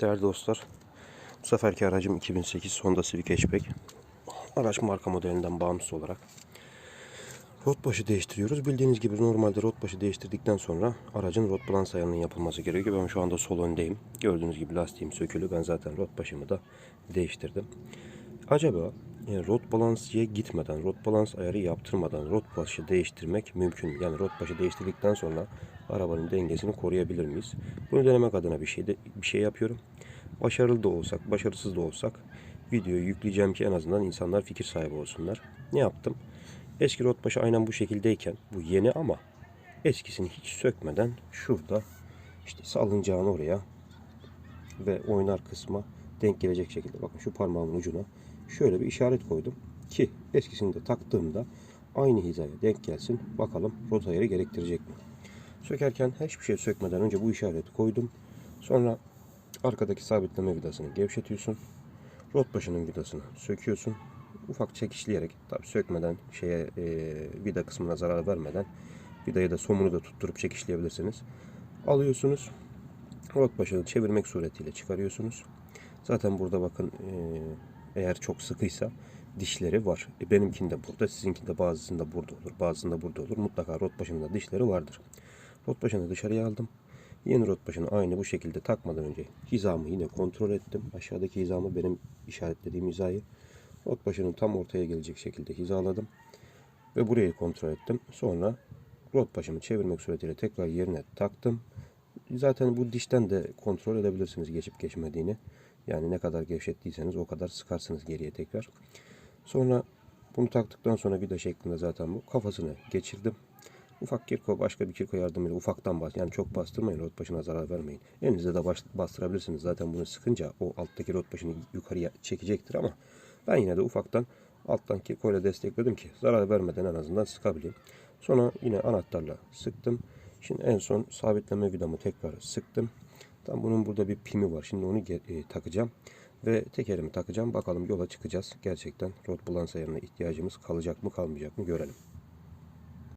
Değerli dostlar, bu seferki aracım 2008 Honda Civic Hatchback. Araç marka modelinden bağımsız olarak rot başı değiştiriyoruz. Bildiğiniz gibi normalde rot başı değiştirdikten sonra aracın rot balans ayarının yapılması gerekiyor. Ben şu anda sol öndeyim. Gördüğünüz gibi lastiğim sökülü. Ben zaten rot başımı da değiştirdim. Acaba yani rot balansçıya gitmeden, rot balans ayarı yaptırmadan rot başı değiştirmek mümkün. mü? Yani rot başı değiştirdikten sonra arabanın dengesini koruyabilir miyiz? Bunu denemek adına bir şey de, bir şey yapıyorum. Başarılı da olsak, başarısız da olsak videoyu yükleyeceğim ki en azından insanlar fikir sahibi olsunlar. Ne yaptım? Eski rot başı aynen bu şekildeyken bu yeni ama eskisini hiç sökmeden şurada işte salıncağını oraya ve oynar kısma denk gelecek şekilde bakın şu parmağımın ucuna şöyle bir işaret koydum ki eskisini de taktığımda aynı hizaya denk gelsin. Bakalım rot ayarı gerektirecek mi? Sökerken hiçbir şey sökmeden önce bu işareti koydum. Sonra arkadaki sabitleme vidasını gevşetiyorsun. Rot başının vidasını söküyorsun. Ufak çekişleyerek tabi sökmeden şeye e, vida kısmına zarar vermeden vidayı da somunu da tutturup çekişleyebilirsiniz. Alıyorsunuz. Rot başını çevirmek suretiyle çıkarıyorsunuz. Zaten burada bakın e, eğer çok sıkıysa dişleri var. E, benimkinde burada, sizinkinde bazısında burada olur, bazısında burada olur. Mutlaka rot başında dişleri vardır. Rot başını dışarıya aldım. Yeni rot başını aynı bu şekilde takmadan önce hizamı yine kontrol ettim. Aşağıdaki hizamı benim işaretlediğim hizayı rot başının tam ortaya gelecek şekilde hizaladım. Ve burayı kontrol ettim. Sonra rot başımı çevirmek suretiyle tekrar yerine taktım. Zaten bu dişten de kontrol edebilirsiniz geçip geçmediğini. Yani ne kadar gevşettiyseniz o kadar sıkarsınız geriye tekrar. Sonra bunu taktıktan sonra vida şeklinde zaten bu kafasını geçirdim. Ufak kirko başka bir kirko yardımıyla ufaktan bas. Yani çok bastırmayın rot başına zarar vermeyin. Elinizle de baş, bastırabilirsiniz. Zaten bunu sıkınca o alttaki rot başını yukarıya çekecektir ama ben yine de ufaktan alttan kirkoyla destekledim ki zarar vermeden en azından sıkabileyim. Sonra yine anahtarla sıktım. Şimdi en son sabitleme vidamı tekrar sıktım. Tam bunun burada bir pimi var. Şimdi onu e, takacağım. Ve tekerimi takacağım. Bakalım yola çıkacağız. Gerçekten rot balans ayarına ihtiyacımız kalacak mı kalmayacak mı görelim.